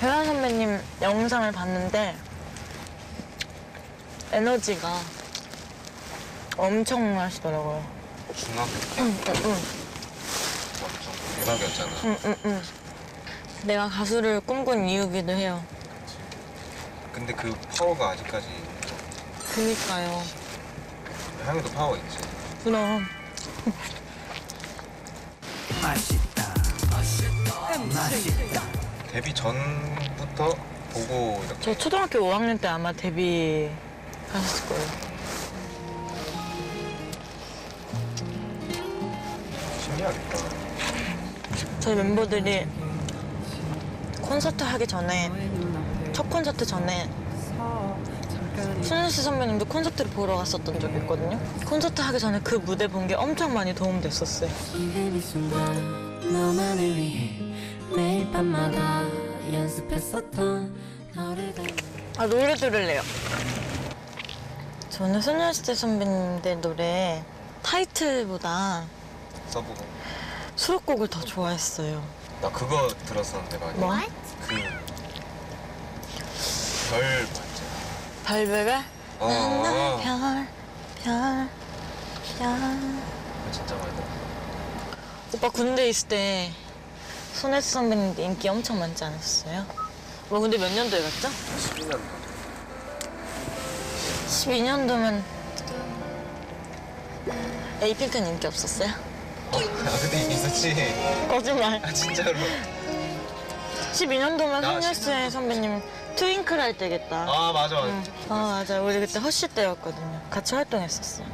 혜란 선배님 영상을 봤는데 에너지가 엄청 나시더라고요. 중학교 때 응, 응, 응. 엄청 대박이었잖아. 응, 응, 응. 내가 가수를 꿈꾼 이유기도 해요. 근데 그 파워가 아직까지 그니까요. 향이도 파워 있지. 그럼. 데뷔 전부터 보고 이렇게 저 초등학교 5학년 때 아마 데뷔 하셨을 거예요. 신기하겠다. 저희 멤버들이 콘서트 하기 전에 첫 콘서트 전에 손현수 선배님도 콘서트를 보러 갔었던 적이 있거든요. 콘서트 하기 전에 그 무대 본 게 엄청 많이 도움됐었어요. 너만을 위해 매일 밤마다 연습했었던 너를 아 노래 들을래요. 저는 소녀시대 선배님들 노래 타이틀보다 써보고. 수록곡을 더 좋아했어요. 나 그거 들었었는데 많이. 뭐? 그별 맞지? 별별별 어. 별, 별, 별. 그거 진짜 많이 들어. 오빠 군대 있을 때 손혜수 선배님도 인기 엄청 많지 않았어요? 뭐 근데 몇 년도에 갔죠? 12년 12년도면 에이핑크는 인기 없었어요? 아 근데 있었지. 거짓말 아 진짜로. 12년도면 나 손예수의 선배님 트윙클 할 때겠다 아 맞아 맞아. 응. 아 맞아 우리 그때 허쉬 때였거든요 같이 활동했었어요